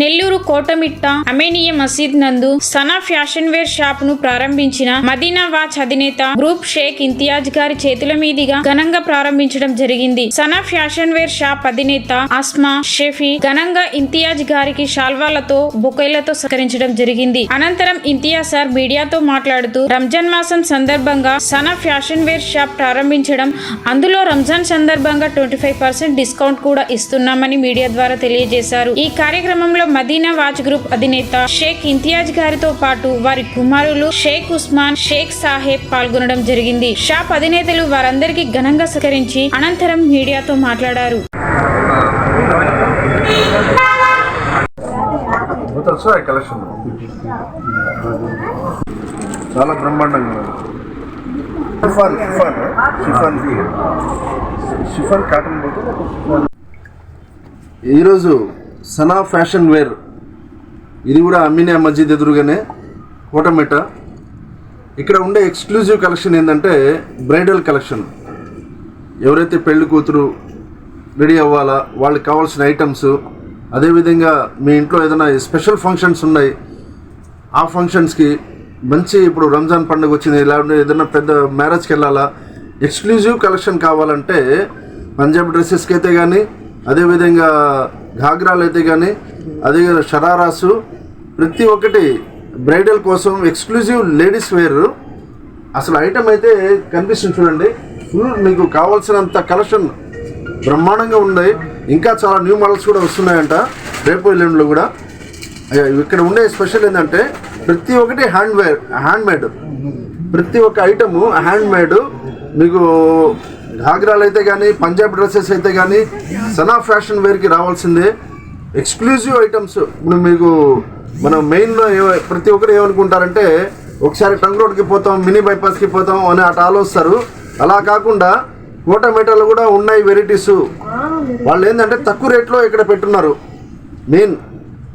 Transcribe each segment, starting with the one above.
నెల్లూరు కోటమిట్ట అమేనియ మసీద్ నందు Sana fashion wear షాప్ను ప్రారంభించిన మదీనా వాచ్ అధినేత గ్రూప్ షేక్ ఇంతియాజ్ గారి చేతుల మీదుగా ఘనంగా ప్రారంభించడం జరిగింది. సనా ఫ్యాషన్ వేర్ షాప్ అధినేత అస్మా షెఫీ ఘనంగా ఇంతియాజ్ గారికి శాల్వాలతో బొకైలతో సత్కరించడం జరిగింది. అనంతరం ఇంతియాజ్ సార్ మీడియాతో మాట్లాడుతూ రంజాన్ మాసం సందర్భంగా సనా ఫ్యాషన్ వేర్ షాప్ ప్రారంభించడం అందులో రంజాన్ సందర్భంగా ట్వంటీ ఫైవ్ పర్సెంట్ డిస్కౌంట్ కూడా ఇస్తున్నామని మీడియా ద్వారా తెలియజేశారు. ఈ కార్యక్రమంలో మదీనా వాచ్ గ్రూప్ అధినేత షేక్ ఇంతియాజ్ గారితో పాటు వారి కుమారులు షేక్ ఉస్మాన్ షేక్ సాహెబ్ పాల్గొనడం జరిగింది. షాప్ అధినేతలు వారందరికీ ఘనంగా సహకరించి అనంతరం మీడియాతో మాట్లాడారు. చాలా బ్రహ్మాండంగా ఉంది. Chiffon chiffon chiffon chiffon cotton పోతే ఈరోజు సనా ఫ్యాషన్ వేర్. ఇది కూడా అమీనియా మస్జిద్ ఎదురుగానే కోటమేట. ఇక్కడ ఉండే ఎక్స్క్లూజివ్ కలెక్షన్ ఏంటంటే బ్రైడల్ కలెక్షన్. ఎవరైతే పెళ్ళి కూతురు రెడీ అవ్వాలా వాళ్ళకి కావాల్సిన ఐటమ్స్ అదేవిధంగా మీ ఇంట్లో ఏదైనా స్పెషల్ ఫంక్షన్స్ ఉన్నాయి ఆ ఫంక్షన్స్కి మంచి ఇప్పుడు రంజాన్ పండుగ వచ్చింది లేదంటే ఏదైనా పెద్ద మ్యారేజ్కి వెళ్ళాలా ఎక్స్క్లూజివ్ కలెక్షన్ కావాలంటే పంజాబ్ డ్రెస్సెస్కి అయితే కానీ అదేవిధంగా ఘాగ్రాలు అయితే కానీ అదే షరారాసు ప్రతి ఒక్కటి బ్రైడల్ కోసం ఎక్స్క్లూజివ్ లేడీస్ వేర్. అసలు ఐటమ్ అయితే కనిపిస్తుంది చూడండి. ఫుల్ మీకు కావాల్సినంత కలెక్షన్ బ్రహ్మాండంగా ఉన్నాయి ఇంకా చాలా న్యూ మోడల్స్ కూడా వస్తున్నాయంట. రేపు ఎల్లుండిలో కూడా. ఇక్కడ ఉండే స్పెషల్ ఏంటంటే ప్రతి ఒక్కటి హ్యాండ్ వేర్ హ్యాండ్ మేడ్ ప్రతి ఒక్క ఐటము హ్యాండ్ మేడ్ మీకు ఘాగ్రాలు అయితే కానీ పంజాబ్ డ్రెస్సెస్ అయితే కానీ సనా ఫ్యాషన్ వేర్కి రావాల్సిందే. ఎక్స్క్లూజివ్ ఐటమ్స్ ఇప్పుడు మీకు మనం మెయిన్లో ఏ- ప్రతి ఒక్కరు ఏమనుకుంటారంటే ఒకసారి టంగ్ రోడ్కి పోతాం మినీ బైపాస్కి పోతాం అని అటు ఆలోచిస్తారు అలా కాకుండా కోట కూడా ఉన్నాయి వెరైటీస్. వాళ్ళు ఏంటంటే తక్కువ రేట్లో ఇక్కడ పెట్టున్నారు. మెయిన్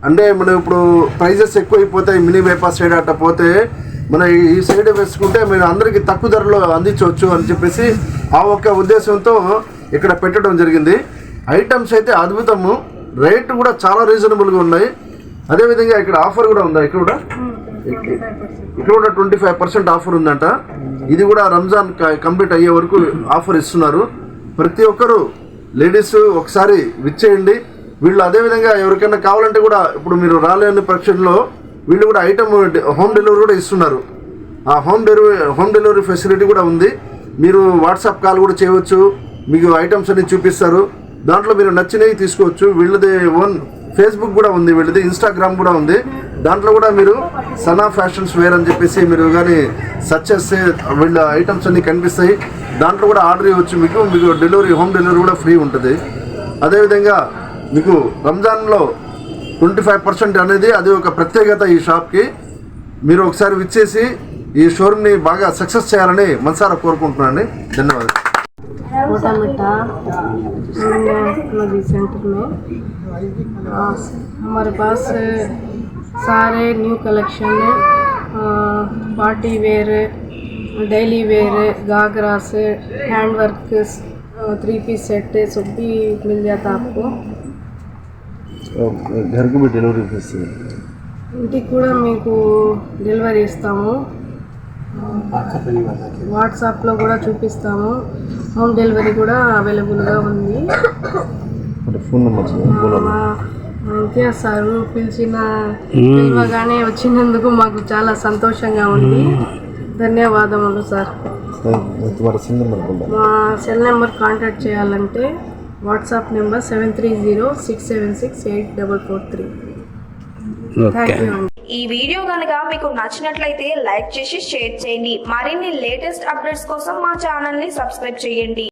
అంటే మనం ఇప్పుడు ప్రైజెస్ ఎక్కువైపోతాయి మినీ బైపాస్ సైడ్ అట్ట పోతే మన ఈ- సైడ్ వేసుకుంటే మీరు అందరికీ తక్కువ ధరలో అందించవచ్చు అని చెప్పేసి ఆ ఒక్క ఉద్దేశంతో ఇక్కడ పెట్టడం జరిగింది. ఐటమ్స్ అయితే అద్భుతము. రేట్ కూడా చాలా రీజనబుల్గా ఉన్నాయి. అదేవిధంగా ఇక్కడ ఆఫర్ కూడా ఉందా? ఇక్కడ కూడా? ఇక్కడ కూడా ట్వంటీ ఫైవ్ పర్సెంట్ ఆఫర్ ఉందంట. ఇది కూడా రంజాన్ కంప్లీట్ అయ్యే వరకు ఆఫర్ ఇస్తున్నారు. ప్రతి ఒక్కరూ లేడీస్ ఒకసారి విచ్చేయండి. వీళ్ళు అదేవిధంగా ఎవరికైనా కావాలంటే కూడా ఇప్పుడు మీరు రాలేని పక్షంలో వీళ్ళు కూడా ఐటమ్ హోమ్ డెలివరీ కూడా ఇస్తున్నారు. ఆ home delivery home delivery facility కూడా ఉంది. మీరు వాట్సాప్ కాల్ కూడా చేయవచ్చు. మీకు ఐటమ్స్ అన్ని చూపిస్తారు. దాంట్లో మీరు నచ్చినవి తీసుకోవచ్చు. వీళ్ళది ఓన్ ఫేస్బుక్ కూడా ఉంది. వీళ్ళది ఇన్స్టాగ్రామ్ కూడా ఉంది. దాంట్లో కూడా మీరు సనా ఫ్యాషన్స్ వేర్ అని చెప్పేసి మీరు కానీ సెర్చ్ చేస్తే వీళ్ళ ఐటమ్స్ అన్నీ కనిపిస్తాయి. దాంట్లో కూడా ఆర్డర్ ఇవ్వచ్చు మీకు. మీకు డెలివరీ హోమ్ డెలివరీ కూడా ఫ్రీ ఉంటుంది. అదేవిధంగా మీకు రంజాన్లో ట్వంటీ ఫైవ్ పర్సెంట్ అనేది అది ఒక ప్రత్యేకత ఈ షాప్కి మీరు ఒకసారి విచ్చేసి ఈ షోరూమ్ని బాగా సక్సెస్ చేయాలని మనసారా కోరుకుంటున్నాను ధన్యవాదాలు मोटा मिठा नदी सेंटर में आ, हमारे पास सारे न्यू कलेक्शन है party wear daily where गागरास hand work three piece set सब भी मिल जाता आपको घर को भी डिलीवरी भेजते ఇంటికి కూడా మీకు డెలివరీ ఇస్తాము వాట్సాప్లో కూడా చూపిస్తాము హోమ్ డెలివరీ కూడా అవైలబుల్గా ఉంది ఫోన్ నెంబర్ మా ఇంతియాజ్ సారు పిలిచిన పిలవగానే వచ్చినందుకు మాకు చాలా సంతోషంగా ఉంది ధన్యవాదములు సార్ तुम्हारा सिम नंबर बोल మా సెల్ నెంబర్ కాంటాక్ట్ చేయాలంటే WhatsApp number seven three zero six seven six eight double four three. Thank you అండి ఈ వీడియో కనుక మీకు నచ్చినట్లయితే లైక్ చేసి షేర్ చేయండి. మరిన్ని లేటెస్ట్ అప్డేట్స్ కోసం మా ఛానల్ని సబ్స్క్రైబ్ చేయండి.